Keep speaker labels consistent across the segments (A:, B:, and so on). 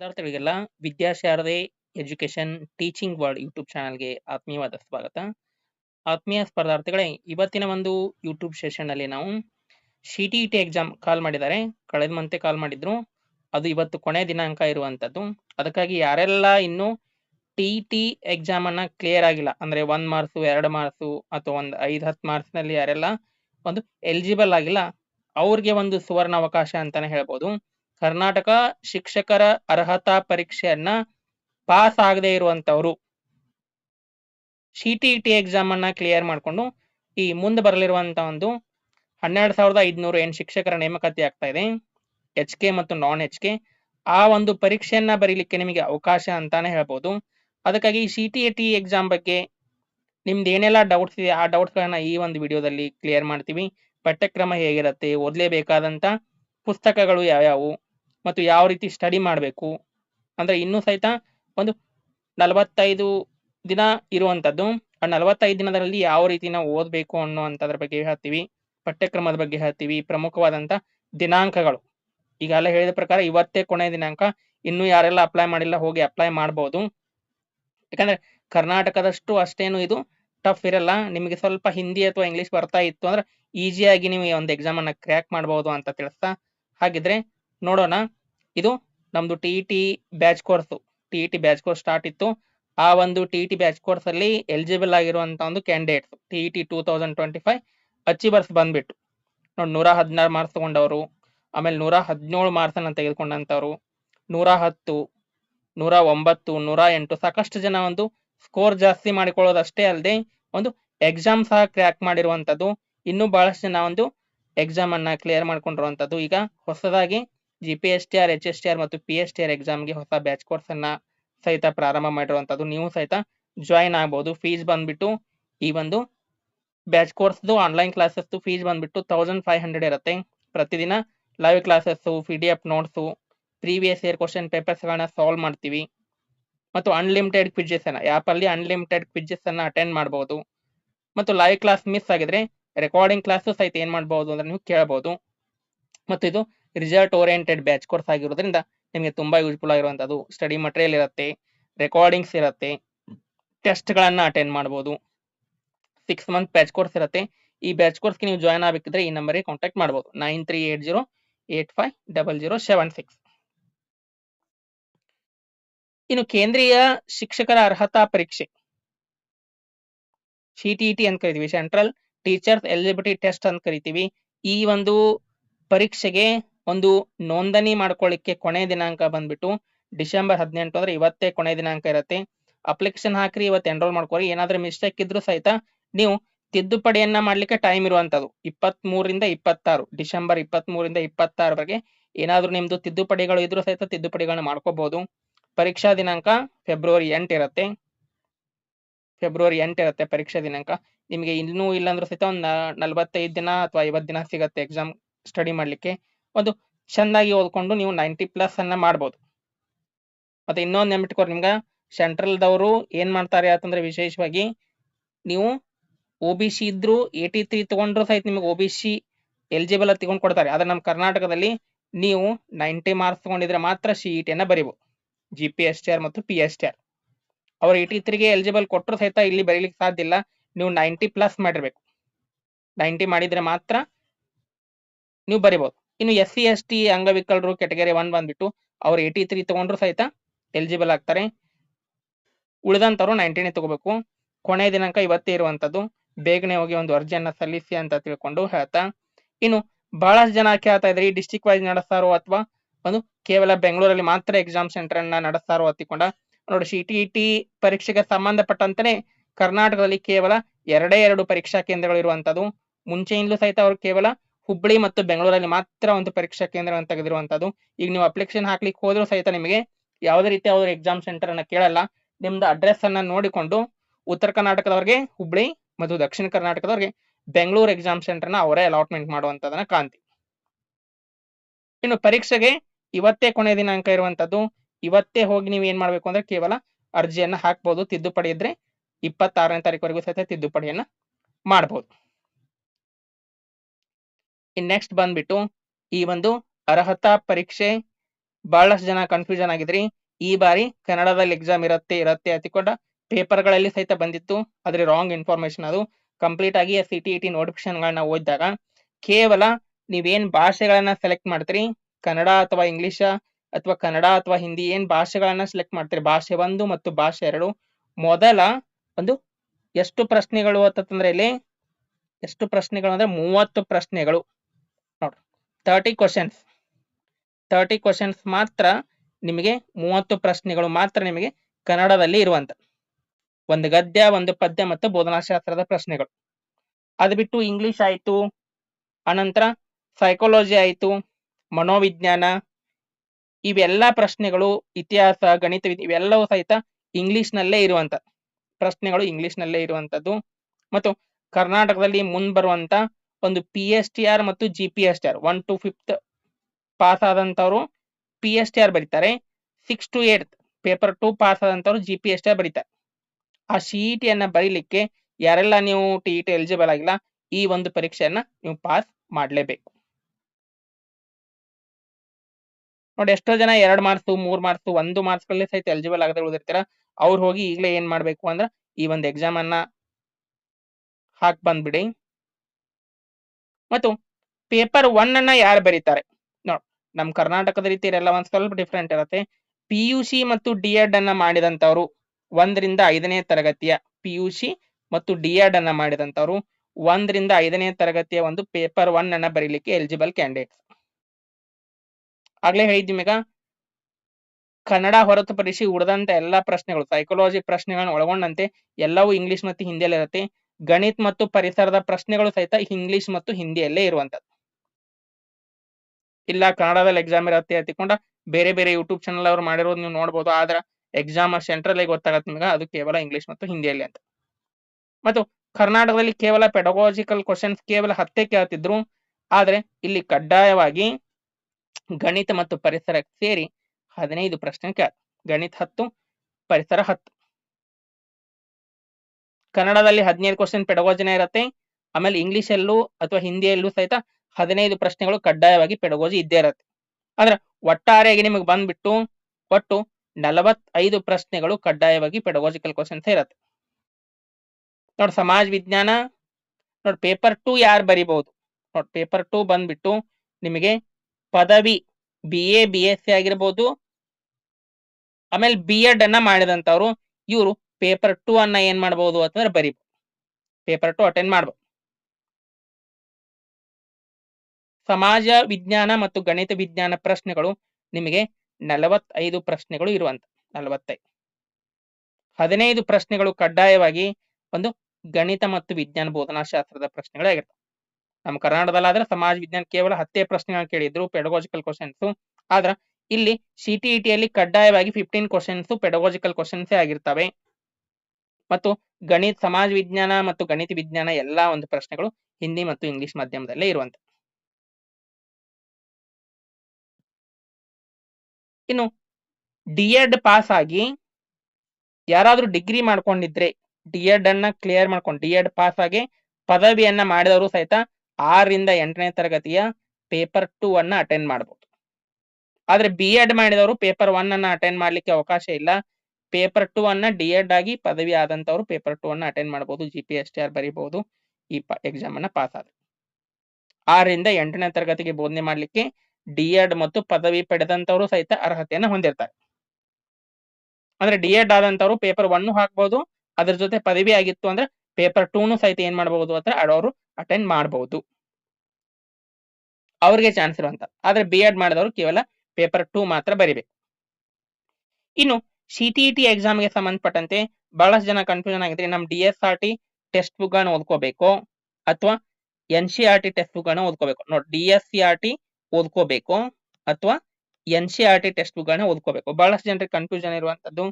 A: ಪದಾರ್ಥಗಳಿಗೆಲ್ಲ Vidyasharade education teaching world YouTube ಚಾನಲ್ಗೆ ಆತ್ಮೀಯವಾದ ಸ್ವಾಗತ. ಆತ್ಮೀಯ ಸ್ಪರ್ಧಾರ್ಥಿಗಳೇ, ಇವತ್ತಿನ ಒಂದು ಯೂಟ್ಯೂಬ್ ಸೆಷನ್ನಲ್ಲಿ ನಾವು C T T exam call ಮಾಡಿದ್ದಾರೆ. ಕಳೆದ ಮಂತೆ ಕಾಲ್ ಮಾಡಿದ್ರು. ಅದು ಇವತ್ತು ಕೊನೆ ದಿನಾಂಕ ಇರುವಂಥದ್ದು ಅದಕ್ಕಾಗಿ ಯಾರೆಲ್ಲ ಇನ್ನೂ ಟಿ ಟಿ ಎಕ್ಸಾಮ್ ಅನ್ನ ಕ್ಲಿಯರ್ ಆಗಿಲ್ಲ, ಅಂದ್ರೆ ಒಂದ್ ಮಾರ್ಕ್ಸು, ಎರಡು ಮಾರ್ಕ್ಸು ಅಥವಾ ಒಂದು ಐದು, ಹತ್ತು ಮಾರ್ಕ್ಸ್ನಲ್ಲಿ ಯಾರೆಲ್ಲ ಒಂದು ಎಲಿಜಿಬಲ್ ಆಗಿಲ್ಲ, ಅವ್ರಿಗೆ ಒಂದು ಸುವರ್ಣ ಅವಕಾಶ ಅಂತಾನೆ ಹೇಳ್ಬೋದು. ಕರ್ನಾಟಕ ಶಿಕ್ಷಕರ ಅರ್ಹತಾ ಪರೀಕ್ಷೆಯನ್ನ ಪಾಸ್ ಆಗದೆ ಇರುವಂತವ್ರು. ಸಿ ಟಿ ಟಿ ಎಕ್ಸಾಮ್ ಅನ್ನ ಕ್ಲಿಯರ್ ಮಾಡಿಕೊಂಡು ಈ ಮುಂದೆ ಬರಲಿರುವಂತ ಒಂದು ಹನ್ನೆರಡು ಸಾವಿರದ ಐದುನೂರು ಏನ್ ಶಿಕ್ಷಕರ ನೇಮಕಾತಿ ಆಗ್ತಾ ಇದೆ ಎಚ್ ಕೆ ಮತ್ತು ನಾನ್ ಎಚ್ ಕೆ ಆ ಒಂದು ಪರೀಕ್ಷೆಯನ್ನ ಬರೀಲಿಕ್ಕೆ ನಿಮಗೆ ಅವಕಾಶ ಅಂತಾನೆ ಹೇಳ್ಬೋದು. ಅದಕ್ಕಾಗಿ ಸಿ ಟಿ ಟಿ ಎಕ್ಸಾಮ್ ಬಗ್ಗೆ ನಿಮ್ದು ಏನೆಲ್ಲ ಡೌಟ್ಸ್ ಇದೆ, ಆ ಡೌಟ್ಸ್ಗಳನ್ನ ಈ ಒಂದು ವಿಡಿಯೋದಲ್ಲಿ ಕ್ಲಿಯರ್ ಮಾಡ್ತೀವಿ. ಪಠ್ಯಕ್ರಮ ಹೇಗಿರುತ್ತೆ, ಓದಲೇಬೇಕಾದಂತ ಪುಸ್ತಕಗಳು ಯಾವ್ಯಾವು? ಮತ್ತು ಯಾವ ರೀತಿ ಸ್ಟಡಿ ಮಾಡಬೇಕು? ಅಂದ್ರೆ ಇನ್ನೂ ಸಹಿತ ಒಂದು ನಲವತ್ತೈದು ದಿನ ಇರುವಂತದ್ದು. ಆ ನಲವತ್ತೈದು ದಿನದಲ್ಲಿ ಯಾವ ರೀತಿ ನಾವು ಓದಬೇಕು ಅನ್ನುವಂಥದ್ರ ಬಗ್ಗೆ ಹೇಳ್ತೀವಿ. ಪಠ್ಯಕ್ರಮದ ಬಗ್ಗೆ ಹೇಳ್ತೀವಿ. ಪ್ರಮುಖವಾದಂತ ದಿನಾಂಕಗಳು. ಈಗೆಲ್ಲ ಹೇಳಿದ ಪ್ರಕಾರ ಇವತ್ತೇ ಕೊನೆಯ ದಿನಾಂಕ. ಇನ್ನು ಯಾರೆಲ್ಲ ಅಪ್ಲೈ ಮಾಡಿಲ್ಲ ಹೋಗಿ ಅಪ್ಲೈ ಮಾಡಬಹುದು ಯಾಕಂದ್ರೆ ಕರ್ನಾಟಕದಷ್ಟು ಅಷ್ಟೇನು ಇದು ಟಫ್ ಇರಲ್ಲ. ನಿಮಗೆ ಸ್ವಲ್ಪ ಹಿಂದಿ ಅಥವಾ ಇಂಗ್ಲಿಷ್ ಬರ್ತಾ ಇತ್ತು ಅಂದ್ರೆ ಈಸಿಯಾಗಿ ನೀವು ಒಂದು ಎಕ್ಸಾಮ್ ಅನ್ನ ಕ್ರ್ಯಾಕ್ ಮಾಡಬಹುದು ಅಂತ ತಿಳಿಸ್ತಾ. ಹಾಗಿದ್ರೆ ನೋಡೋಣ. ಇದು ನಮ್ದು T T batch course T T batch course start ಇತ್ತು. ಆ ಒಂದು ಟಿ ಟಿ ಬ್ಯಾಚ್ ಕೋರ್ಸ್ ಅಲ್ಲಿ ಎಲಿಜಿಬಲ್ ಆಗಿರುವಂತ ಒಂದು candidates T T two thousand twenty five achievers ಬಂದ್ಬಿಟ್ಟು. ನೋಡಿ ನೂರ ಹದಿನಾರು ಮಾರ್ಕ್ಸ್ ತಗೊಂಡವರು. ಆಮೇಲೆ ನೂರ ಹದಿನೇಳು ಮಾರ್ಕ್ಸ್ ಅನ್ನ ತೆಗೆದುಕೊಂಡಂತವ್ರು. ನೂರ ಹತ್ತು, ನೂರ ಒಂಬತ್ತು, ನೂರ ಎಂಟು ಸಾಕಷ್ಟು ಜನ ಒಂದು ಸ್ಕೋರ್ ಜಾಸ್ತಿ ಮಾಡಿಕೊಳ್ಳೋದಷ್ಟೇ ಅಲ್ಲದೆ ಒಂದು ಎಕ್ಸಾಮ್ ಸಹ ಕ್ರ್ಯಾಕ್ ಮಾಡಿರುವಂತದ್ದು. ಇನ್ನೂ ಬಹಳಷ್ಟು ಜನ ಒಂದು ಎಕ್ಸಾಮ್ ಅನ್ನ ಕ್ಲಿಯರ್ ಮಾಡ್ಕೊಂಡಿರುವಂತದ್ದು. ಈಗ ಹೊಸದಾಗಿ G P S T R H S T R ಮತ್ತು ಪಿ ಎಸ್ ಟಿ ಆರ್ ಎಕ್ಸಾಮ್ಗೆ ಹೊಸ ಬ್ಯಾಚ್ ಕೋರ್ಸ್ ಅನ್ನ ಸಹಿತ ಪ್ರಾರಂಭ ಮಾಡಿರುವಂತದ್ದು. ನೀವು ಸಹಿತ ಜಾಯಿನ್ ಆಗಬಹುದು ಫೀಸ್ ಬಂದ್ಬಿಟ್ಟು ಈ ಒಂದು ಬ್ಯಾಚ್ ಕೋರ್ಸ್ದು ಆನ್ಲೈನ್ ಕ್ಲಾಸಸ್ ಫೀಸ್ ಬಂದ್ಬಿಟ್ಟು ತೌಸಂಡ್ ಫೈವ್ ಹಂಡ್ರೆಡ್ ಇರುತ್ತೆ. ಪ್ರತಿದಿನ live classes P D F notes previous year question papers ಗಳನ್ನ ಸಾಲ್ವ್ ಮಾಡ್ತೀವಿ. ಮತ್ತು ಅನ್ಲಿಮಿಟೆಡ್ ಕ್ವಿಜಸ್ ಅನ್ನ ಆ್ಯಪಲ್ಲಿ ಅಲ್ಲಿ ಅನ್ಲಿಮಿಟೆಡ್ ಕ್ವಿಜಸ್ ಅನ್ನ ಅಟೆಂಡ್ ಮಾಡಬಹುದು ಮತ್ತು ಲೈವ್ ಕ್ಲಾಸ್ ಮಿಸ್ ಆಗಿದ್ರೆ ರೆಕಾರ್ಡಿಂಗ್ ಕ್ಲಾಸು ಸಹಿತ ಏನ್ ಮಾಡಬಹುದು ಅಂದ್ರೆ ನೀವು ಕೇಳಬಹುದು ಮತ್ತು ಇದು ರಿಸಲ್ಟ್ ಓರಿಯೆಂಟೆಡ್ ಬ್ಯಾಚ್ ಕೋರ್ಸ್ ಆಗಿರೋದ್ರಿಂದ ನಿಮಗೆ ತುಂಬಾ ಯೂಸ್ಫುಲ್ ಆಗಿರುವಂತದ್ದು. ಸ್ಟಡಿ ಮಟೀರಿಯಲ್ ಇರುತ್ತೆ ರೆಕಾರ್ಡಿಂಗ್ಸ್ ಇರುತ್ತೆ ಟೆಸ್ಟ್ ಗಳನ್ನ ಅಟೆಂಡ್ ಮಾಡಬಹುದು ಸಿಕ್ಸ್ ಮಂತ್ ಬ್ಯಾಚ್ ಕೋರ್ಸ್ ಇರುತ್ತೆ. ಈ ಬ್ಯಾಚ್ ಕೋರ್ಸ್ಗೆ ನೀವು ಜಾಯ್ನ್ ಆಗಬೇಕಿದ್ರೆ ಈ ನಂಬರ್ಗೆ ಕಾಂಟ್ಯಾಕ್ಟ್ ಮಾಡಬಹುದು nine three eight zero eight five double zero seven six ಇನ್ನು ಕೇಂದ್ರೀಯ ಶಿಕ್ಷಕರ ಅರ್ಹತಾ ಪರೀಕ್ಷೆ. ಸಿಟಿಇಟಿ ಅಂತ ಕರಿತೀವಿ. ಸೆಂಟ್ರಲ್ ಟೀಚರ್ಸ್ ಎಲಿಜಿಬಿಲಿಟಿ ಟೆಸ್ಟ್ ಅಂತ ಕರಿತೀವಿ. ಈ ಒಂದು ಪರೀಕ್ಷೆಗೆ ಒಂದು ನೋಂದಣಿ ಮಾಡ್ಕೊಳ್ಳಿಕ್ಕೆ ಕೊನೆ ದಿನಾಂಕ ಬಂದ್ಬಿಟ್ಟು ಡಿಸೆಂಬರ್ ಹದಿನೆಂಟು ಅಂದ್ರೆ ಇವತ್ತೇ ಕೊನೆ ದಿನಾಂಕ ಇರುತ್ತೆ. ಅಪ್ಲಿಕೇಶನ್ ಹಾಕ್ರಿ, ಇವತ್ತು ಎನ್ರೋಲ್ ಮಾಡ್ಕೊರಿ. ಏನಾದ್ರೂ ಮಿಸ್ಟೇಕ್ ಇದ್ರೂ ಸಹಿತ ನೀವು ತಿದ್ದುಪಡಿಯನ್ನ ಮಾಡ್ಲಿಕ್ಕೆ ಟೈಮ್ ಇರುವಂತದ್ದು. ಇಪ್ಪತ್ತ್ ಮೂರಿಂದ ಇಪ್ಪತ್ತಾರು, ಡಿಸೆಂಬರ್ ಇಪ್ಪತ್ತ್ ಮೂರಿಂದ ಇಪ್ಪತ್ತಾರವರೆಗೆ ಏನಾದ್ರೂ ನಿಮ್ದು ತಿದ್ದುಪಡಿಗಳು ಇದ್ರೂ ಸಹಿತ ತಿದ್ದುಪಡಿಗಳನ್ನ ಮಾಡ್ಕೋಬಹುದು ಪರೀಕ್ಷಾ ದಿನಾಂಕ ಫೆಬ್ರವರಿ ಎಂಟು ಇರುತ್ತೆ. ಫೆಬ್ರವರಿ ಎಂಟು ಇರುತ್ತೆ ಪರೀಕ್ಷಾ ದಿನಾಂಕ. ನಿಮಗೆ ಇನ್ನೂ ಇಲ್ಲಾಂದ್ರೂ ಸಹಿತ ಒಂದು ನಲವತ್ತೈದು ದಿನ ಅಥವಾ ಐವತ್ತು ದಿನ ಸಿಗತ್ತೆ ಎಕ್ಸಾಮ್ ಸ್ಟಡಿ ಮಾಡ್ಲಿಕ್ಕೆ. ಒಂದು ಚೆನ್ನಾಗಿ ಓದ್ಕೊಂಡು ನೀವು ನೈಂಟಿ ಪ್ಲಸ್ ಅನ್ನ ಮಾಡ್ಬೋದು. ಮತ್ತೆ ಇನ್ನೊಂದು ನಿಮ್ಗೆ ಸೆಂಟ್ರಲ್ದವರು ಏನ್ ಮಾಡ್ತಾರೆ ಅಂತಂದ್ರೆ ವಿಶೇಷವಾಗಿ ನೀವು ಒ ಬಿ ಸಿ ಇದ್ರು ಏಟಿ ತ್ರೀ ತಗೊಂಡ್ರು ಸಹಿತ ನಿಮಗೆ ಒ ಬಿ ಸಿ ಎಲಿಜಿಬಲ್ ತಗೊಂಡ್ ಕೊಡ್ತಾರೆ. ಆದ್ರೆ ನಮ್ಮ ಕರ್ನಾಟಕದಲ್ಲಿ ನೀವು ನೈಂಟಿ ಮಾರ್ಕ್ಸ್ ತಗೊಂಡಿದ್ರೆ ಮಾತ್ರ ಸಿ ಇ ಟಿಯನ್ನ ಬರಿಬಹುದು G P S T R ಮತ್ತು ಪಿ ಎಸ್ ಟಿ ಆರ್ ಅವ್ರು ಏಟಿ ತ್ರೀಗೆ ಎಲಿಜಿಬಲ್ ಕೊಟ್ಟರು ಸಹಿತ ಇಲ್ಲಿ ಬರೀಲಿಕ್ಕೆ ಸಾಧ್ಯ ಇಲ್ಲ. ನೀವು ನೈಂಟಿ ಪ್ಲಸ್ ಮಾಡಿರ್ಬೇಕು. ನೈಂಟಿ ಮಾಡಿದ್ರೆ ಮಾತ್ರ ನೀವು ಬರಿಬಹುದು ಇನ್ನು ಎಸ್ ಸಿ ಎಸ್ ಟಿ ಅಂಗವಿಕಲರು ಕೆಟಗರಿ ಒನ್ ಬಂದ್ಬಿಟ್ಟು ಅವ್ರು ಏಯ್ಟಿ ತ್ರೀ ತಗೊಂಡ್ರು ಸಹಿತ ಎಲಿಜಿಬಲ್ ಆಗ್ತಾರೆ. ಉಳಿದಂತವ್ರು ನೈಂಟಿನೇ ತಗೋಬೇಕು. ಕೊನೆ ದಿನಾಂಕ ಇವತ್ತೇ ಇರುವಂತದ್ದು. ಬೇಗನೆ ಹೋಗಿ ಒಂದು ಅರ್ಜಿಯನ್ನ ಸಲ್ಲಿಸಿ ಅಂತ ತಿಳ್ಕೊಂಡು ಹೇಳ್ತಾ. ಇನ್ನು ಬಹಳಷ್ಟು ಜನ ಕೇಳ್ತಾ ಇದ್ರೆ ಈ ಡಿಸ್ಟಿಕ್ ವೈಸ್ ನಡೆಸ್ತಾರೋ ಅಥವಾ ಒಂದು ಕೇವಲ ಬೆಂಗಳೂರಲ್ಲಿ ಮಾತ್ರ ಎಕ್ಸಾಮ್ ಸೆಂಟರ್ ಅನ್ನ ನಡೆಸ್ತಾರೋ ಅತ್ತಿಕೊಂಡ. ನೋಡಿ ಸಿ ಟಿ ಟಿ ಪರೀಕ್ಷೆಗೆ ಸಂಬಂಧಪಟ್ಟಂತಾನೆ ಕರ್ನಾಟಕದಲ್ಲಿ ಕೇವಲ ಎರಡೇ ಎರಡು ಪರೀಕ್ಷಾ ಕೇಂದ್ರಗಳು ಇರುವಂತದ್ದು. ಮುಂಚೆಯಿಂದಲೂ ಸಹಿತ ಅವರು ಕೇವಲ ಹುಬ್ಬಳ್ಳಿ ಮತ್ತು ಬೆಂಗಳೂರಲ್ಲಿ ಮಾತ್ರ ಒಂದು ಪರೀಕ್ಷಾ ಕೇಂದ್ರವನ್ನು ತೆಗೆದಿರುವಂತದ್ದು ಈಗ ನೀವು ಅಪ್ಲಿಕೇಶನ್ ಹಾಕ್ಲಿಕ್ಕೆ ಹೋದ್ರೂ ಸಹಿತ ನಿಮಗೆ ಯಾವುದೇ ರೀತಿ ಅವ್ರ ಎಕ್ಸಾಮ್ ಸೆಂಟರ್ ಅನ್ನ ಕೇಳಲ್ಲ. ನಿಮ್ದು ಅಡ್ರೆಸ್ ಅನ್ನ ನೋಡಿಕೊಂಡು ಉತ್ತರ ಕರ್ನಾಟಕದವರಿಗೆ ಹುಬ್ಳಿ ಮತ್ತು ದಕ್ಷಿಣ ಕರ್ನಾಟಕದವರಿಗೆ ಬೆಂಗಳೂರು ಎಕ್ಸಾಮ್ ಸೆಂಟರ್ನ ಅವರೇ ಅಲಾಟ್ಮೆಂಟ್ ಮಾಡುವಂತದನ್ನ ಕಾಂತಿ ಇನ್ನು ಪರೀಕ್ಷೆಗೆ ಇವತ್ತೇ ಕೊನೆಯ ದಿನಾಂಕ ಇರುವಂತದ್ದು ಇವತ್ತೇ ಹೋಗಿ ನೀವು ಏನ್ ಮಾಡ್ಬೇಕು ಅಂದ್ರೆ ಕೇವಲ ಅರ್ಜಿಯನ್ನ ಹಾಕ್ಬಹುದು ತಿದ್ದುಪಡಿ ಇದ್ರೆ ಇಪ್ಪತ್ತಾರನೇ ತಾರೀಕುವರೆಗೂ ಸಹಿತ ತಿದ್ದುಪಡಿಯನ್ನ ಮಾಡಬಹುದು ಇನ್ ನೆಕ್ಸ್ಟ್ ಬಂದ್ಬಿಟ್ಟು ಈ ಒಂದು ಅರ್ಹತಾ ಪರೀಕ್ಷೆ ಬಹಳಷ್ಟು ಜನ ಕನ್ಫ್ಯೂಷನ್ ಆಗಿದ್ರಿ. ಈ ಬಾರಿ ಕನ್ನಡದಲ್ಲಿ ಎಕ್ಸಾಮ್ ಇರುತ್ತೆ ಇರುತ್ತೆ ಅತಿಕೊಂಡ ಪೇಪರ್ಗಳಲ್ಲಿ ಸಹಿತ ಬಂದಿತ್ತು. ಆದ್ರೆ ರಾಂಗ್ ಇನ್ಫಾರ್ಮೇಶನ್ ಅದು. ಕಂಪ್ಲೀಟ್ ಆಗಿ ಸಿ ಟಿ ಟಿ ನೋಟಿಫಿಕೇಶನ್ಗಳನ್ನ ಓದಿದಾಗ ಕೇವಲ ನೀವೇನ್ ಭಾಷೆಗಳನ್ನ ಸೆಲೆಕ್ಟ್ ಮಾಡ್ತೀರಿ? ಕನ್ನಡ ಅಥವಾ ಇಂಗ್ಲಿಷ್ ಅಥವಾ ಕನ್ನಡ ಅಥವಾ ಹಿಂದಿ ಏನ್ ಭಾಷೆಗಳನ್ನ ಸೆಲೆಕ್ಟ್ ಮಾಡ್ತೀರಿ? ಭಾಷೆ ಒಂದು ಮತ್ತು ಭಾಷೆ ಎರಡು. ಮೊದಲ ಒಂದು ಎಷ್ಟು ಪ್ರಶ್ನೆಗಳು ಅಂತಂದ್ರೆ ಇಲ್ಲಿ? ಎಷ್ಟು ಪ್ರಶ್ನೆಗಳು ಅಂದ್ರೆ ಮೂವತ್ತು ಪ್ರಶ್ನೆಗಳು. ತರ್ಟಿ ಕ್ವಶನ್ಸ್ ತರ್ಟಿ ಕ್ವಶನ್ಸ್ ಮಾತ್ರ ನಿಮಗೆ ಮೂವತ್ತು ಪ್ರಶ್ನೆಗಳು ಮಾತ್ರ ನಿಮಗೆ ಕನ್ನಡದಲ್ಲಿ ಇರುವಂತ. ಒಂದು ಗದ್ಯ, ಒಂದು ಪದ್ಯ ಮತ್ತು ಬೋಧನಾಶಾಸ್ತ್ರದ ಪ್ರಶ್ನೆಗಳು. ಅದು ಬಿಟ್ಟು ಇಂಗ್ಲಿಷ್ ಆಯಿತು, ಅನಂತರ ಸೈಕಾಲಜಿ ಆಯಿತು, ಮನೋವಿಜ್ಞಾನ, ಇವೆಲ್ಲ ಪ್ರಶ್ನೆಗಳು ಇತಿಹಾಸ, ಗಣಿತ ಇವೆಲ್ಲವೂ ಸಹಿತ ಇಂಗ್ಲಿಷ್ ನಲ್ಲೇ ಇರುವಂತ. ಪ್ರಶ್ನೆಗಳು ಇಂಗ್ಲಿಷ್ ನಲ್ಲೇ ಇರುವಂತದ್ದು. ಮತ್ತು ಕರ್ನಾಟಕದಲ್ಲಿ ಮುಂದ್ ಬರುವಂತ ಒಂದು ಪಿ ಎಸ್ ಟಿ ಆರ್ ಮತ್ತು G P S T R one to fifth pass ಆದಂತವ್ರು P S T R ಬರೀತಾರೆ. Six to eight paper two pass ಆದಂತವ್ರು G P S T R ಬರೀತಾರೆ. ಆ ಸಿ ಅನ್ನ ಬರೀಲಿಕ್ಕೆ ಯಾರೆಲ್ಲ ನೀವು ಟಿ ಇ ಟಿ ಎಲಿಜಿಬಲ್ ಆಗಿಲ್ಲ, ಈ ಒಂದು ಪರೀಕ್ಷೆಯನ್ನ ನೀವು ಪಾಸ್ ಮಾಡಲೇಬೇಕು. ನೋಡಿ, ಎಷ್ಟೋ ಜನ ಎರಡು ಮಾರ್ಕ್ಸ್ ಮೂರ್ ಮಾರ್ಕ್ಸ್ ಒಂದು ಮಾರ್ಕ್ಸ್ಗಳಲ್ಲಿ ಸಹಿತ ಎಲಿಜಿಬಲ್ ಆಗದೆ ಉಳಿದಿರ್ತೀರ? ಅವ್ರು ಹೋಗಿ ಈಗಲೇ ಏನ್ ಮಾಡ್ಬೇಕು ಅಂದ್ರ ಈ ಒಂದು ಎಕ್ಸಾಮ್ ಅನ್ನ ಹಾಕ್ ಬಂದ್ಬಿಡಿ. ಮತ್ತು ಪೇಪರ್ ಒನ್ ಅನ್ನ ಯಾರು ಬರೀತಾರೆ? ನೋಡ್, ನಮ್ ಕರ್ನಾಟಕದ ರೀತಿ ಎಲ್ಲ ಒಂದ್ ಸ್ವಲ್ಪ ಡಿಫ್ರೆಂಟ್ ಇರುತ್ತೆ. ಪಿ ಯು ಸಿ ಮತ್ತು ಡಿ ಎಡ್ ಅನ್ನ ಮಾಡಿದಂತವ್ರು ಒಂದರಿಂದ ಐದನೇ ತರಗತಿಯ ಪಿ ಯು ಸಿ ಮತ್ತು ಡಿ ಎಡ್ ಅನ್ನ ಮಾಡಿದಂತವ್ರು ಒಂದರಿಂದ ಐದನೇ ತರಗತಿಯ ಒಂದು ಪೇಪರ್ ಒನ್ ಅನ್ನ ಬರೀಲಿಕ್ಕೆ ಎಲಿಜಿಬಲ್ ಕ್ಯಾಂಡಿಡೇಟ್ ಆಗ್ಲೇ ಹೇಳಿದ್ವಿ ಈಗ? ಕನ್ನಡ ಹೊರತುಪಡಿಸಿ ಉಳಿದಂತ ಎಲ್ಲಾ ಪ್ರಶ್ನೆಗಳು ಸೈಕಾಲಜಿ ಪ್ರಶ್ನೆಗಳನ್ನ ಒಳಗೊಂಡಂತೆ ಎಲ್ಲವೂ ಇಂಗ್ಲಿಷ್ ಮತ್ತು ಹಿಂದಿಯಲ್ಲಿ ಇರುತ್ತೆ ಗಣಿತ್ ಮತ್ತು ಪರಿಸರದ ಪ್ರಶ್ನೆಗಳು ಸಹಿತ ಇಂಗ್ಲಿಷ್ ಮತ್ತು ಹಿಂದಿಯಲ್ಲೇ ಇರುವಂತದ್ದು ಇಲ್ಲ, ಕನ್ನಡದಲ್ಲಿ ಎಕ್ಸಾಮ್ ಇರತ್ತೆ ಹತ್ತಿಕೊಂಡ ಬೇರೆ ಬೇರೆ ಯೂಟ್ಯೂಬ್ ಚಾನಲ್ ಅವ್ರು ಮಾಡಿರೋದು ನೀವು ನೋಡ್ಬೋದು, ಆದ್ರ ಎಕ್ಸಾಮ್ ಸೆಂಟ್ರಲ್ ಗೊತ್ತಾಗತ್ತೆ ನಿಮಗೆ, ಅದು ಕೇವಲ ಇಂಗ್ಲಿಷ್ ಮತ್ತು ಹಿಂದಿಯಲ್ಲಿ ಅಂತ. ಮತ್ತು ಕರ್ನಾಟಕದಲ್ಲಿ ಕೇವಲ ಪೆಡಗಾಜಿಕಲ್ ಕ್ವಶನ್ಸ್ ಕೇವಲ ಹತ್ತೆ ಕೇಳ್ತಿದ್ರು, ಆದ್ರೆ ಇಲ್ಲಿ ಕಡ್ಡಾಯವಾಗಿ ಗಣಿತ ಮತ್ತು ಪರಿಸರ ಸೇರಿ ಹದಿನೈದು ಪ್ರಶ್ನೆ ಕೇಳ ಗಣಿತ ಹತ್ತು, ಪರಿಸರ ಹತ್ತು. ಕನ್ನಡದಲ್ಲಿ ಹದಿನೈದು ಕ್ವಶನ್ ಪೆಡಗೋಜನ ಇರುತ್ತೆ. ಆಮೇಲೆ ಇಂಗ್ಲಿಷಲ್ಲೂ ಅಥವಾ ಹಿಂದಿಯಲ್ಲೂ ಸಹಿತ ಹದಿನೈದು ಪ್ರಶ್ನೆಗಳು ಕಡ್ಡಾಯವಾಗಿ ಪೆಡಗೋಜಿ ಇದ್ದೇ ಇರುತ್ತೆ. ಅಂದ್ರೆ ಒಟ್ಟಾರೆಯಾಗಿ ನಿಮಗೆ ಬಂದ್ಬಿಟ್ಟು ಒಟ್ಟು ನಲವತ್ತೈದು ಪ್ರಶ್ನೆಗಳು ಕಡ್ಡಾಯವಾಗಿ ಪೆಡಗೋಜಿಕಲ್ ಕ್ವಶನ್ಸ್ ಇರುತ್ತೆ. ನೋಡಿ ಸಮಾಜ ವಿಜ್ಞಾನ, ನೋಡಿ ಪೇಪರ್ ಟು ಯಾರು ಬರಿಬಹುದು? ನೋಡಿ ಪೇಪರ್ ಟು ಬಂದ್ಬಿಟ್ಟು ನಿಮಗೆ ಪದವಿ B A B S C ಆಗಿರ್ಬೋದು. ಆಮೇಲೆ ಬಿ ಎಡ್ ಅನ್ನ ಮಾಡಿದಂಥವ್ರು ಇವರು ಪೇಪರ್ ಟೂ ಅನ್ನ ಏನ್ ಮಾಡಬಹುದು ಅಂತಂದ್ರೆ ಬರಿಬಹುದು ಪೇಪರ್ ಟು ಅಟೆಂಡ್ ಮಾಡಬಹುದು ಸಮಾಜ, ವಿಜ್ಞಾನ ಮತ್ತು ಗಣಿತ ವಿಜ್ಞಾನ ಪ್ರಶ್ನೆಗಳು ನಿಮಗೆ ನಲವತ್ತೈದು ಪ್ರಶ್ನೆಗಳು ಇರುವಂತ, ನಲವತ್ತೈದು. ಹದಿನೈದು ಪ್ರಶ್ನೆಗಳು ಕಡ್ಡಾಯವಾಗಿ ಒಂದು ಗಣಿತ ಮತ್ತು ವಿಜ್ಞಾನ ಬೋಧನಾಶಾಸ್ತ್ರದ ಪ್ರಶ್ನೆಗಳಾಗಿರ್ತವೆ. ನಮ್ಮ ಕರ್ನಾಟಕದಲ್ಲಾದ್ರೆ ಸಮಾಜ, ವಿಜ್ಞಾನ ಕೇವಲ ಹತ್ತೇ ಪ್ರಶ್ನೆಗಳನ್ನ ಕೇಳಿದ್ರು ಪೆಡಗೋಜಿಕಲ್ ಕ್ವಶನ್ಸ್ ಆದ್ರ ಇಲ್ಲಿ ಸಿ ಟಿ ಯಲ್ಲಿ ಕಡ್ಡಾಯವಾಗಿ ಫಿಫ್ಟೀನ್ ಕ್ವಶನ್ಸ್ ಪೆಡಗೋಜಿಕಲ್ ಕ್ವಶನ್ಸೇ ಆಗಿರ್ತವೆ. ಮತ್ತು ಗಣಿತ, ಸಮಾಜ ವಿಜ್ಞಾನ ಮತ್ತು ಗಣಿತ ವಿಜ್ಞಾನ ಎಲ್ಲಾ ಒಂದು ಪ್ರಶ್ನೆಗಳು ಹಿಂದಿ ಮತ್ತು ಇಂಗ್ಲಿಷ್ ಮಾಧ್ಯಮದಲ್ಲೇ ಇರುವಂತ. ಇನ್ನು ಡಿ ಎಡ್ ಪಾಸ್ ಆಗಿ ಯಾರಾದ್ರೂ ಡಿಗ್ರಿ ಮಾಡ್ಕೊಂಡಿದ್ರೆ ಡಿ ಎಡ್ ಅನ್ನ ಕ್ಲಿಯರ್ ಮಾಡ್ಕೊಂಡು ಡಿ ಎಡ್ ಪಾಸ್ ಆಗಿ ಪದವಿಯನ್ನ ಮಾಡಿದವರು ಸಹಿತ ಆರರಿಂದ ಎಂಟನೇ ತರಗತಿಯ ಪೇಪರ್ ಟೂ ಅನ್ನ ಅಟೆಂಡ್ ಮಾಡಬಹುದು ಆದ್ರೆ ಬಿ ಎಡ್ ಮಾಡಿದವರು ಪೇಪರ್ ಒನ್ ಅನ್ನ ಅಟೆಂಡ್ ಮಾಡ್ಲಿಕ್ಕೆ ಅವಕಾಶ ಇಲ್ಲ. ಪೇಪರ್ ಟು ಅನ್ನ ಡಿ ಎಡ್ ಆಗಿ ಪದವಿ ಆದಂತವ್ರು ಪೇಪರ್ ಟು ಅನ್ನ ಅಟೆಂಡ್ ಮಾಡಬಹುದು G P S T R ಬರೀಬಹುದು ಈ ಎಕ್ಸಾಮ್ ಅನ್ನ ಪಾಸ್ ಆದ್ರೆ. ಆರರಿಂದ ಎಂಟನೇ ತರಗತಿಗೆ ಬೋಧನೆ ಮಾಡ್ಲಿಕ್ಕೆ ಡಿ ಎಡ್ ಮತ್ತು ಪದವಿ ಪಡೆದಂತವರು ಸಹಿತ ಅರ್ಹತೆಯನ್ನು ಹೊಂದಿರ್ತಾರೆ. ಅಂದ್ರೆ ಡಿ ಎಡ್ ಆದಂತವ್ರು ಪೇಪರ್ ಒನ್ ಹಾಕ್ಬಹುದು ಅದ್ರ ಜೊತೆ ಪದವಿ ಆಗಿತ್ತು ಅಂದ್ರೆ ಪೇಪರ್ ಟೂನು ಸಹಿತ ಏನ್ ಮಾಡಬಹುದು ಅಂದ್ರೆ ಅವರು ಅಟೆಂಡ್ ಮಾಡಬಹುದು ಅವ್ರಿಗೆ ಚಾನ್ಸ್ ಇರುವಂತ. ಆದ್ರೆ ಬಿ ಎಡ್ ಮಾಡಿದವರು ಕೇವಲ ಪೇಪರ್ ಟೂ ಮಾತ್ರ ಬರಿಬೇಕು. ಇನ್ನು ಸಿ ಟಿ ಟಿ ಎಕ್ಸಾಮ್ಗೆ ಸಂಬಂಧಪಟ್ಟಂತೆ ಬಹಳಷ್ಟು ಜನ ಕನ್ಫ್ಯೂಷನ್ ಆಗಿದ್ರೆ ನಮ್ D S R T text book ಗಳನ್ನ ಓದ್ಕೋಬೇಕು ಅಥವಾ N C R T text book ಗಳನ್ನ ಓದ್ಕೋಬೇಕು. ನೋಡಿ D S C R T ಓದ್ಕೋಬೇಕು ಅಥವಾ N C R T text book ಗಳನ್ನ ಓದ್ಕೋಬೇಕು. ಬಹಳಷ್ಟು ಜನರಿಗೆ ಕನ್ಫ್ಯೂಷನ್ ಇರುವಂತದ್ದು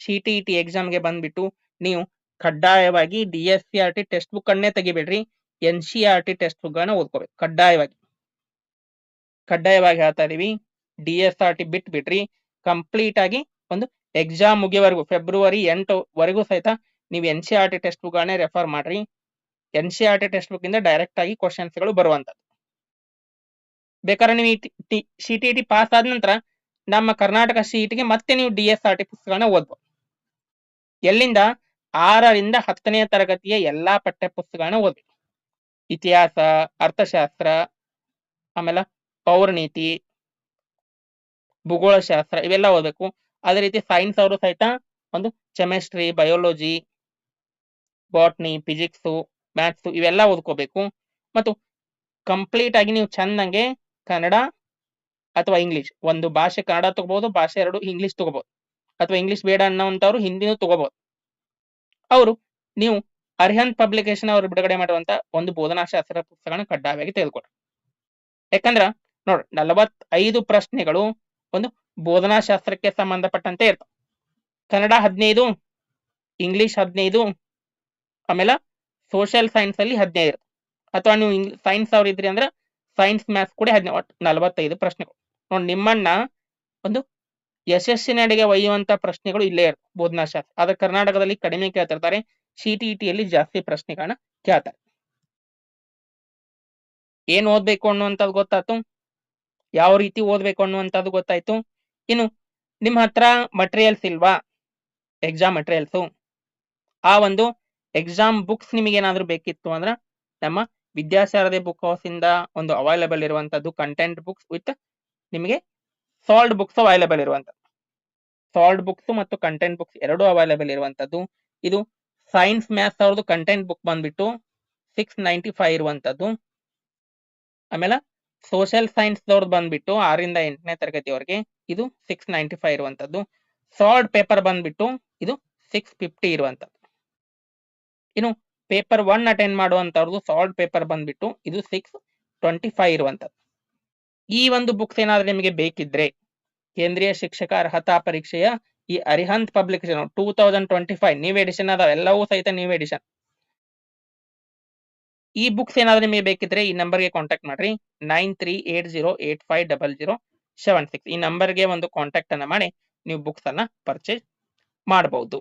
A: ಸಿ ಟಿ ಟಿ ಎಕ್ಸಾಮ್ಗೆ ಬಂದ್ಬಿಟ್ಟು ನೀವು ಕಡ್ಡಾಯವಾಗಿ D S C R T text book ಅನ್ನೇ ತೆಗಿಬೇಡ್ರಿ. N C R T text book ಗಳನ್ನ ಓದ್ಕೋಬೇಕು. ಕಡ್ಡಾಯವಾಗಿ. ಕಡ್ಡಾಯವಾಗಿ ಹೇಳ್ತಾ ಇದೀವಿ. ಡಿ ಎಸ್ ಆರ್ ಟಿ ಬಿಟ್ ಬಿಡ್ರಿ ಕಂಪ್ಲೀಟ್ ಆಗಿ ಒಂದು ಎಕ್ಸಾಮ್ ಮುಗಿಯವರೆಗೂ ಫೆಬ್ರವರಿ ಎಂಟು ವರೆಗೂ ಸಹಿತ ನೀವು N C R T text book ಗಳನ್ನೇ refer ಮಾಡ್ರಿ. N C R T text book ಇಂದ ಡೈರೆಕ್ಟ್ ಆಗಿ ಕ್ವಶನ್ಸ್ಗಳು ಬರುವಂತದ್ದು ಬೇಕಾದ್ರೆ ನೀವು ಸಿ ಟಿ ಟಿ ಪಾಸ್ ಆದ ನಂತರ ನಮ್ಮ ಕರ್ನಾಟಕ ಸೀಟ್ಗೆ ಮತ್ತೆ ನೀವು ಡಿ ಎಸ್ ಆರ್ ಟಿ ಪುಸ್ತಕಗಳನ್ನ ಓದ್ಬೋದು. ಎಲ್ಲಿಂದ? ಆರರಿಂದ ಹತ್ತನೇ ತರಗತಿಯ ಎಲ್ಲಾ ಪಠ್ಯ ಪುಸ್ತಕಗಳನ್ನ ಓದ್ಬೇಕು ಇತಿಹಾಸ, ಅರ್ಥಶಾಸ್ತ್ರ, ಆಮೇಲೆ ಪೌರನೀತಿ, ಭೂಗೋಳಶಾಸ್ತ್ರ ಇವೆಲ್ಲ ಓದ್ಬೇಕು. ಅದೇ ರೀತಿ ಸೈನ್ಸ್ ಅವರು ಸಹಿತ ಒಂದು chemistry biology botany physics maths ಇವೆಲ್ಲ ಓದ್ಕೋಬೇಕು. ಮತ್ತು ಕಂಪ್ಲೀಟ್ ಆಗಿ ನೀವು ಚಂದಂಗೆ ಕನ್ನಡ ಅಥವಾ ಇಂಗ್ಲಿಷ್ ಒಂದು ಭಾಷೆ ಕನ್ನಡ ತಗೋಬಹುದು, ಭಾಷೆ ಎರಡು ಇಂಗ್ಲಿಷ್ ತಗೋಬಹುದು. ಅಥವಾ ಇಂಗ್ಲಿಷ್ ಬೇಡ ಅನ್ನೋಂಥವ್ರು ಹಿಂದಿನೂ ತಗೋಬಹುದು. ಅವರು ನೀವು ಅರ್ಹಂತ್ ಪಬ್ಲಿಕೇಶನ್ ಅವರು ಬಿಡುಗಡೆ ಮಾಡುವಂತ ಒಂದು ಬೋಧನಾಶಾಸ್ತ್ರ ಪುಸ್ತಕಗಳನ್ನ ಕಡ್ಡಾಯವಾಗಿ ತೆಗೆದುಕೊಡ್ರಿ ಯಾಕಂದ್ರ ನೋಡ್ರಿ ನಲವತ್ತೈದು ಪ್ರಶ್ನೆಗಳು ಒಂದು ಬೋಧನಾಶಾಸ್ತ್ರಕ್ಕೆ ಸಂಬಂಧಪಟ್ಟಂತೆ ಇರ್ತಾವ ಕನ್ನಡ ಹದಿನೈದು, ಇಂಗ್ಲಿಷ್ ಹದಿನೈದು, ಆಮೇಲೆ ಸೋಷಿಯಲ್ ಸೈನ್ಸ್ ಅಲ್ಲಿ ಹದಿನೈದು ಅಥವಾ ನೀವು ಸೈನ್ಸ್ ಅವ್ರ ಇದ್ರಿ ಅಂದ್ರೆ ಸೈನ್ಸ್ ಮ್ಯಾಥ್ಸ್ ಕೂಡ ಹದಿನೈದು ಒಟ್ಟು ನಲವತ್ತೈದು ಪ್ರಶ್ನೆಗಳು. ನೋಡಿ ನಿಮ್ಮಣ್ಣ ಒಂದು ಯಶಸ್ಸಿನಡೆಗೆ ಒಯ್ಯುವಂತ ಪ್ರಶ್ನೆಗಳು ಇಲ್ಲೇ ಇರ್ತವೆ ಬೋಧನಾ ಶಾಸ್ತ್ರ. ಆದ್ರೆ ಕರ್ನಾಟಕದಲ್ಲಿ ಕಡಿಮೆ ಕೇಳ್ತಿರ್ತಾರೆ ಟಿ ಯಲ್ಲಿ ಜಾಸ್ತಿ ಪ್ರಶ್ನೆಗಳನ್ನ ಕೇಳ್ತಾರೆ. ಏನ್ ಓದ್ಬೇಕು ಅನ್ನುವಂಥದ್ದು ಗೊತ್ತಾಯ್ತು? ಯಾವ ರೀತಿ ಓದ್ಬೇಕು ಅನ್ನುವಂಥದ್ದು ಗೊತ್ತಾಯ್ತು? ಇನ್ನು ನಿಮ್ಮ ಹತ್ರ ಮಟೀರಿಯಲ್ಸ್ ಇಲ್ವಾ? ಎಕ್ಸಾಮ್ ಮಟೀರಿಯಲ್ಸು ಆ ಒಂದು ಎಕ್ಸಾಮ್ ಬುಕ್ಸ್ ನಿಮಗೆ ಏನಾದರೂ ಬೇಕಿತ್ತು ಅಂದ್ರೆ ನಮ್ಮ ವಿದ್ಯಾಸಾರದೆ ಬುಕ್ ಹೌಸ್ ಇಂದ ಒಂದು ಅವೈಲೇಬಲ್ ಇರುವಂತದ್ದು ಕಂಟೆಂಟ್ ಬುಕ್ಸ್ ವಿತ್ ನಿಮಗೆ ಸಾಲ್ಡ್ ಬುಕ್ಸ್ ಅವೈಲೇಬಲ್ ಇರುವಂತದ್ದು. ಸಾಲ್ಡ್ ಬುಕ್ಸ್ ಮತ್ತು ಕಂಟೆಂಟ್ ಬುಕ್ಸ್ ಎರಡೂ ಅವೈಲೇಬಲ್ ಇರುವಂತದ್ದು. ಇದು ಸೈನ್ಸ್ ಮ್ಯಾಥ್ಸ್ ಅವ್ರದ್ದು ಕಂಟೆಂಟ್ ಬುಕ್ ಬಂದ್ಬಿಟ್ಟು ಸಿಕ್ಸ್ ನೈಂಟಿ ಫೈವ್ ಇರುವಂತದ್ದು. ಆಮೇಲೆ ಸೋಷಿಯಲ್ ಸೈನ್ಸ್ ದವ್ರದ್ದು ಬಂದ್ಬಿಟ್ಟು ಆರಿಂದ ಎಂಟನೇ ತರಗತಿವರೆಗೆ ಇದು ಸಿಕ್ಸ್ ನೈಂಟಿ ಫೈವ್ ಇರುವಂತದ್ದು ಸಾಲ್ಡ್ ಪೇಪರ್ ಬಂದ್ಬಿಟ್ಟು ಇದು ಸಿಕ್ಸ್ ಫಿಫ್ಟಿ ಇರುವಂತದ್ದು ಇನ್ನು ಪೇಪರ್ ಒನ್ ಅಟೆಂಡ್ ಮಾಡುವಂತವ್ರದ್ದು ಸಾಲ್ಟ್ ಪೇಪರ್ ಬಂದ್ಬಿಟ್ಟು ಇದು ಸಿಕ್ಸ್ ಟ್ವೆಂಟಿ ಫೈವ್ ಇರುವಂತದ್ದು ಈ ಒಂದು ಬುಕ್ಸ್ ಏನಾದ್ರೂ ನಿಮಗೆ ಬೇಕಿದ್ರೆ ಕೇಂದ್ರೀಯ ಶಿಕ್ಷಕ ಅರ್ಹತಾ ಪರೀಕ್ಷೆಯ ಈ Arihant publication two thousand twenty five new edition ಅದಾವ, ಎಲ್ಲವೂ ಸಹಿತ ನ್ಯೂ ಎಡಿಷನ್ ಈ ಬುಕ್ಸ್ ಏನಾದ್ರೂ ನಿಮಗೆ ಬೇಕಿದ್ರೆ ಈ ನಂಬರ್ಗೆ ಕಾಂಟ್ಯಾಕ್ಟ್ ಮಾಡ್ರಿ. Nine three eight zero eight five double zero seven six ಈ ನಂಬರ್ಗೆ ಒಂದು ಕಾಂಟ್ಯಾಕ್ಟ್ ಅನ್ನ ಮಾಡಿ ನೀವು ಬುಕ್ಸ್ ಅನ್ನ ಪರ್ಚೇಸ್ ಮಾಡಬಹುದು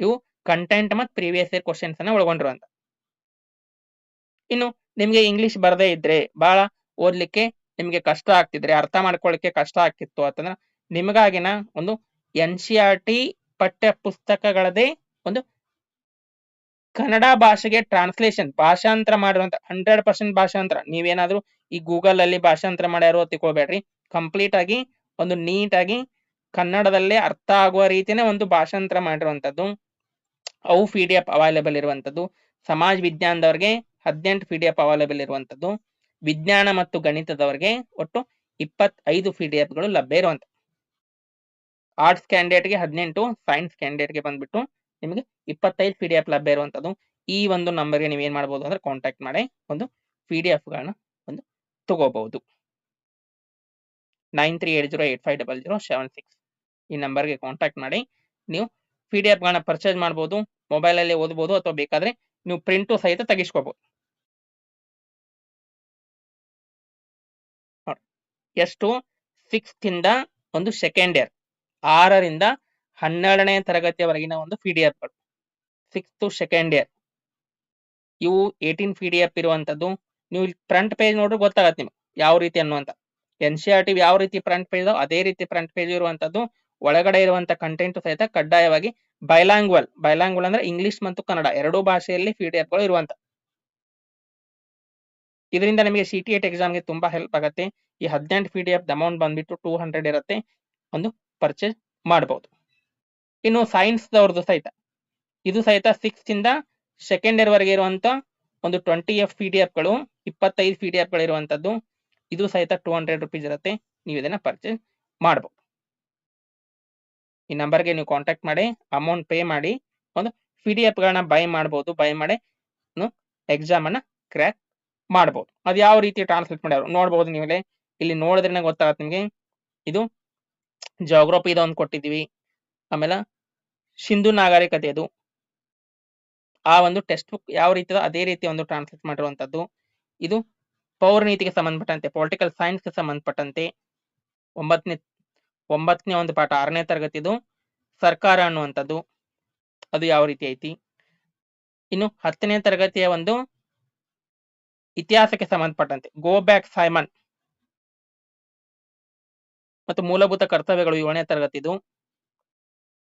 A: ಇವು ಕಂಟೆಂಟ್ ಮತ್ತು ಪ್ರೀವಿಯಸ್ ಇಯರ್ ಕ್ವಶನ್ಸ್ ಅನ್ನ ಒಳಗೊಂಡಿರುವಂತ ಇನ್ನು ನಿಮಗೆ ಇಂಗ್ಲಿಷ್ ಬರದೇ ಇದ್ರೆ ಬಹಳ ಓದ್ಲಿಕ್ಕೆ ನಿಮ್ಗೆ ಕಷ್ಟ ಆಗ್ತಿದ್ರೆ, ಅರ್ಥ ಮಾಡ್ಕೊಳ್ಳಿಕ್ಕೆ ಕಷ್ಟ ಆಗ್ತಿತ್ತು ಅಂತಂದ್ರೆ ನಿಮಗಾಗಿನ ಒಂದು ಎನ್ ಸಿ ಆರ್ ಟಿ ಪಠ್ಯ ಪುಸ್ತಕಗಳದೇ ಒಂದು ಕನ್ನಡ ಭಾಷೆಗೆ ಟ್ರಾನ್ಸ್ಲೇಷನ್ ಭಾಷಾಂತರ ಮಾಡಿರುವಂತ ಹಂಡ್ರೆಡ್ ಪರ್ಸೆಂಟ್ ಭಾಷಾಂತರ. ನೀವೇನಾದ್ರೂ ಈ ಗೂಗಲ್ ಅಲ್ಲಿ ಭಾಷಾಂತರ ಮಾಡ್ಯಾರೋ ತಿಳ್ಕೊಳ್ಬೇಡ್ರಿ ಕಂಪ್ಲೀಟ್ ಆಗಿ ಒಂದು ನೀಟ್ ಆಗಿ ಕನ್ನಡದಲ್ಲೇ ಅರ್ಥ ಆಗುವ ರೀತಿನೇ ಒಂದು ಭಾಷಾಂತರ ಮಾಡಿರುವಂತದ್ದು. ಅವು ಪಿ ಡಿ ಎಫ್ ಅವೈಲೇಬಲ್ ಇರುವಂತದ್ದು. ಸಮಾಜ ವಿಜ್ಞಾನದವ್ರಿಗೆ ಹದಿನೆಂಟು ಪಿ ಡಿ ಎಫ್ ಅವೈಲೇಬಲ್ ಇರುವಂತದ್ದು. ವಿಜ್ಞಾನ ಮತ್ತು ಗಣಿತದವರಿಗೆ ಒಟ್ಟು ಇಪ್ಪತ್ತೈದು ಪಿ ಡಿ ಎಫ್ಗಳು ಲಭ್ಯ ಇರುವಂತ. ಆರ್ಟ್ಸ್ ಕ್ಯಾಂಡಿಡೇಟ್ಗೆ ಹದಿನೆಂಟು ಸೈನ್ಸ್ ಕ್ಯಾಂಡಿಡೇಟ್ಗೆ ಬಂದ್ಬಿಟ್ಟು ನಿಮಗೆ ಇಪ್ಪತ್ತೈದು ಪಿ ಡಿ ಎಫ್ ಲಭ್ಯ ಇರುವಂತದ್ದು, ಈ ಒಂದು ನಂಬರ್ಗೆ ನೀವು ಏನ್ ಮಾಡಬಹುದು ಅಂದ್ರೆ ಕಾಂಟ್ಯಾಕ್ಟ್ ಮಾಡಿ ಒಂದು ಪಿ ಡಿ ಎಫ್ಗಳನ್ನ ಒಂದು ತಗೋಬಹುದು. Nine three eight zero eight five double zero seven six ಈ ನಂಬರ್ಗೆ ಕಾಂಟ್ಯಾಕ್ಟ್ ಮಾಡಿ. ನೀವು ಪಿ ಡಿ ಎಫ್ಗಳನ್ನ ಪರ್ಚೇಸ್ ಮಾಡ್ಬೋದು ಮೊಬೈಲಲ್ಲಿ ಓದ್ಬೋದು ಅಥವಾ ಬೇಕಾದ್ರೆ ನೀವು ಪ್ರಿಂಟು ಸಹಿತ ತೆಗಿಸ್ಕೋಬಹುದು ಎಷ್ಟು ಸಿಕ್ಸ್ತ್ ಇಂದ ಒಂದು ಸೆಕೆಂಡ್ ಇಯರ್ ಆರರಿಂದ ಹನ್ನೆರಡನೇ ತರಗತಿಯವರೆಗಿನ ಒಂದು ಪಿ ಡಿ ಎಫ್ಗಳು ಸಿಕ್ಸ್ತ್ ಸೆಕೆಂಡ್ ಇಯರ್ ಇವು ಏಯ್ಟೀನ್ ಪಿ ಡಿ ಎಫ್ ಇರುವಂತದ್ದು. ನೀವು ಫ್ರಂಟ್ ಪೇಜ್ ನೋಡ್ರೆ ಗೊತ್ತಾಗತ್ತೆ ನಿಮ್ಗೆ ಯಾವ ರೀತಿ ಅನ್ನುವಂತ. ಎನ್ ಸಿ ಆರ್ ಟಿ ಯಾವ ರೀತಿ ಫ್ರಂಟ್ ಪೇಜ್ ಅದೇ ರೀತಿ ಫ್ರಂಟ್ ಪೇಜ್ ಇರುವಂತದ್ದು. ಒಳಗಡೆ ಇರುವಂತ ಕಂಟೆಂಟ್ ಸಹಿತ ಕಡ್ಡಾಯವಾಗಿ ಬೈಲಾಂಗ್ವಲ್ ಬೈಲಾಂಗ್ವಲ್ ಅಂದ್ರೆ ಇಂಗ್ಲಿಷ್ ಮತ್ತು ಕನ್ನಡ ಎರಡೂ ಭಾಷೆಯಲ್ಲಿ ಪಿ ಡಿ ಎಫ್ಗಳು ಇರುವಂತ. ಇದರಿಂದ ನಿಮಗೆ ಸಿ ಟಿ ಎಟ್ ಎಕ್ಸಾಮ್ಗೆ ತುಂಬಾ ಹೆಲ್ಪ್ ಆಗುತ್ತೆ. ಈ ಹದಿನೆಂಟು ಪಿ ಡಿ ಎಫ್ ಅಮೌಂಟ್ ಬಂದ್ಬಿಟ್ಟು ಟೂ ಹಂಡ್ರೆಡ್ ಇರುತ್ತೆ. ಒಂದು ಪರ್ಚೇಸ್ ಮಾಡಬಹುದು ಇನ್ನು ಸೈನ್ಸ್ ದವ್ರದ್ದು ಸಹಿತ. ಇದು ಸಹಿತ ಸಿಕ್ಸ್ ಇಂದ ಸೆಕೆಂಡ್ ಇಯರ್ ವರೆಗೆ ಇರುವಂತ ಒಂದು ಟ್ವೆಂಟಿ ಎಫ್ ಪಿ ಡಿ ಎಫ್ಗಳು ಇಪ್ಪತ್ತೈದು ಪಿ ಡಿ ಎಫ್ಗಳು ಇರುವಂತದ್ದು. ಇದು ಸಹಿತ ಟೂ ಹಂಡ್ರೆಡ್ ರುಪೀಸ್ ಇರುತ್ತೆ. ನೀವು ಇದನ್ನ ಪರ್ಚೇಸ್ ಮಾಡಬಹುದು ಈ ನಂಬರ್ಗೆ ನೀವು ಕಾಂಟ್ಯಾಕ್ಟ್ ಮಾಡಿ ಅಮೌಂಟ್ ಪೇ ಮಾಡಿ, ಒಂದು ಪಿ ಡಿ ಎಫ್ಗಳನ್ನ ಬೈ ಮಾಡ್ಬೋದು. ಬೈ ಮಾಡಿ ಎಕ್ಸಾಮ್ ಅನ್ನ ಕ್ರ್ಯಾಕ್ ಮಾಡ್ಬೋದು. ಅದು ಯಾವ ರೀತಿ ಟ್ರಾನ್ಸ್ಲೇಟ್ ಮಾಡ್ಯಾರ ನೋಡ್ಬೋದು ನೀವೇ. ಇಲ್ಲಿ ನೋಡಿದ್ರೆ ಗೊತ್ತಾಗತ್ತೆ ನಿಮಗೆ. ಇದು ಜಾಗ್ರಫಿ ಒಂದು ಕೊಟ್ಟಿದ್ದೀವಿ. ಆಮೇಲೆ ಸಿಂಧು ನಾಗರಿಕತೆದು ಆ ಒಂದು ಟೆಕ್ಸ್ಟ್ ಬುಕ್ ಯಾವ ರೀತಿ ಅದೇ ರೀತಿ ಒಂದು ಟ್ರಾನ್ಸ್ಲೇಟ್ ಮಾಡಿರುವಂತದ್ದು ಇದು ಪೌರನೀತಿಗೆ ಸಂಬಂಧಪಟ್ಟಂತೆ ಪೊಲಿಟಿಕಲ್ ಸೈನ್ಸ್ಗೆ ಸಂಬಂಧಪಟ್ಟಂತೆ ಒಂಬತ್ತನೇ ಒಂಬತ್ತನೇ ಒಂದು ಪಾಠ, ಆರನೇ ತರಗತಿದು ಸರ್ಕಾರ ಅನ್ನುವಂಥದ್ದು. ಅದು ಯಾವ ರೀತಿ ಐತಿ? ಇನ್ನು ಹತ್ತನೇ ತರಗತಿಯ ಒಂದು ಇತಿಹಾಸಕ್ಕೆ ಸಂಬಂಧಪಟ್ಟಂತೆ ಗೋ ಬ್ಯಾಕ್ ಸೈಮನ್ ಮತ್ತು ಮೂಲಭೂತ ಕರ್ತವ್ಯಗಳು ಏಳನೇ ತರಗತಿದು.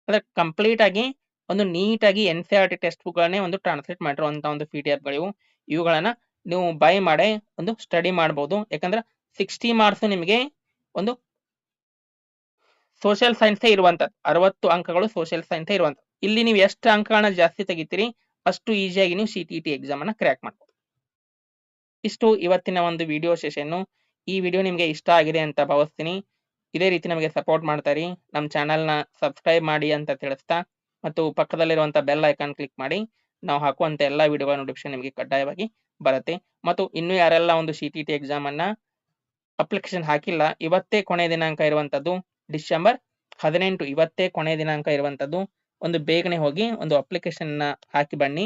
A: ಅಂದ್ರೆ ಕಂಪ್ಲೀಟ್ ಆಗಿ ಒಂದು ನೀಟಾಗಿ N C R T text book ಗಳನ್ನೇ ಒಂದು ಟ್ರಾನ್ಸ್ಲೇಟ್ ಮಾಡಿರುವಂತ ಒಂದು ಪಿ ಡಿ ಎಫ್ ಗಳಿವು. ಇವುಗಳನ್ನ ನೀವು ಬೈ ಮಾಡಿ ಒಂದು ಸ್ಟಡಿ ಮಾಡಬಹುದು ಯಾಕಂದ್ರೆ ಸಿಕ್ಸ್ಟಿ ಮಾರ್ಕ್ಸ್ ನಿಮಗೆ ಒಂದು ಸೋಷಿಯಲ್ ಸೈನ್ಸ್ ಇರುವಂತದ್ದು ಅರವತ್ತು ಅಂಕಗಳು ಸೋಷಿಯಲ್ ಸೈನ್ಸ್ ಇರುವಂತದ್ದು ಇಲ್ಲಿ ನೀವು ಎಷ್ಟು ಅಂಕಗಳನ್ನ ಜಾಸ್ತಿ ತೆಗಿತೀರಿ, ಅಷ್ಟು ಈಸಿಯಾಗಿ ನೀವು ಸಿ ಟಿ ಟಿ ಎಕ್ಸಾಮ್ ಅನ್ನ ಕ್ರ್ಯಾಕ್ ಮಾಡ್ಬೋದು. ಇಷ್ಟು ಇವತ್ತಿನ ಒಂದು ವಿಡಿಯೋ ಸೆಷನ್ ಈ ವಿಡಿಯೋ ನಿಮಗೆ ಇಷ್ಟ ಆಗಿದೆ ಅಂತ ಭಾವಿಸ್ತೀನಿ. ಇದೇ ರೀತಿ ನಮಗೆ ಸಪೋರ್ಟ್ ಮಾಡ್ತಾರಿ ನಮ್ಮ ಚಾನಲ್ನ ಸಬ್ಸ್ಕ್ರೈಬ್ ಮಾಡಿ ಅಂತ ತಿಳಿಸ್ತಾ ಮತ್ತು ಪಕ್ಕದಲ್ಲಿರುವಂಥ ಬೆಲ್ ಐಕಾನ್ ಕ್ಲಿಕ್ ಮಾಡಿ. ನಾವು ಹಾಕುವಂತ ಎಲ್ಲ ವಿಡಿಯೋಗಳ ನೋಟಿಫಿಕೇಶನ್ ನಿಮಗೆ ಕಡ್ಡಾಯವಾಗಿ ಬರುತ್ತೆ. ಮತ್ತು ಇನ್ನೂ ಯಾರೆಲ್ಲ ಒಂದು ಸಿ ಟಿ ಟಿ ಎಕ್ಸಾಮ್ ಅನ್ನ ಅಪ್ಲಿಕೇಶನ್ ಹಾಕಿಲ್ಲ, ಇವತ್ತೇ ಕೊನೆಯ ದಿನಾಂಕ ಇರುವಂತದ್ದು ಡಿಸೆಂಬರ್ ಹದಿನೆಂಟು. ಇವತ್ತೇ ಕೊನೆ ದಿನಾಂಕ ಇರುವಂತದ್ದು. ಒಂದು ಬೇಗನೆ ಹೋಗಿ ಒಂದು ಅಪ್ಲಿಕೇಶನ್ ಹಾಕಿ ಬನ್ನಿ.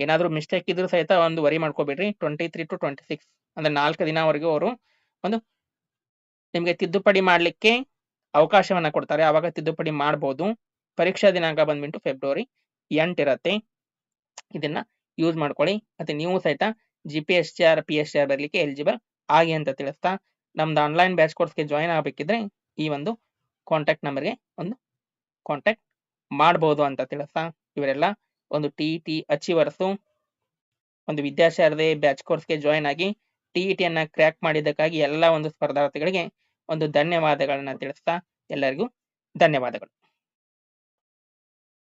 A: ಏನಾದರೂ ಮಿಸ್ಟೇಕ್ ಇದ್ರೂ ಸಹಿತ ಒಂದು worry ಮಾಡ್ಕೋಬೇಡ್ರಿ. Twenty three to twenty six ಅಂದ್ರೆ ನಾಲ್ಕು ದಿನವರೆಗೂ ಅವರು ಒಂದು ನಿಮಗೆ ತಿದ್ದುಪಡಿ ಮಾಡಲಿಕ್ಕೆ ಅವಕಾಶವನ್ನ ಕೊಡ್ತಾರೆ. ಅವಾಗ ತಿದ್ದುಪಡಿ ಮಾಡಬಹುದು ಪರೀಕ್ಷಾ ದಿನಾಂಕ ಬಂದ್ಬಿಟ್ಟು ಫೆಬ್ರವರಿ ಎಂಟಿರತ್ತೆ. ಇದನ್ನ ಯೂಸ್ ಮಾಡ್ಕೊಳ್ಳಿ. ಮತ್ತೆ ನೀವು ಸಹಿತ G P S C R P S C R ಬರಲಿಕ್ಕೆ ಎಲಿಜಿಬಲ್ ಆಗಿ ಅಂತ ತಿಳಿಸ್ತಾ, ನಮ್ದು ಆನ್ಲೈನ್ ಬ್ಯಾಚ್ ಕೋರ್ಸ್ಗೆ ಜಾಯಿನ್ ಆಗಬೇಕಿದ್ರೆ ಈ ಒಂದು ಕಾಂಟ್ಯಾಕ್ಟ್ ನಂಬರ್ಗೆ ಒಂದು ಕಾಂಟ್ಯಾಕ್ಟ್ ಮಾಡಬಹುದು ಅಂತ ತಿಳಿಸ್ತಾ, ಇವರೆಲ್ಲ ಒಂದು ಟಿ ಟಿ ಅಚೀವರ್ಸು ಒಂದು ವಿದ್ಯಾಶಾರದೆ ಬ್ಯಾಚ್ ಕೋರ್ಸ್ಗೆ ಜಾಯಿನ್ ಆಗಿ ಟಿ ಟಿಯನ್ನ ಕ್ರ್ಯಾಕ್ ಮಾಡಿದ್ದಕ್ಕಾಗಿ ಎಲ್ಲ ಒಂದು ಸ್ಪರ್ಧಾರ್ಥಿಗಳಿಗೆ ಒಂದು ಧನ್ಯವಾದಗಳನ್ನ ತಿಳಿಸ್ತಾ ಎಲ್ಲರಿಗೂ ಧನ್ಯವಾದಗಳು.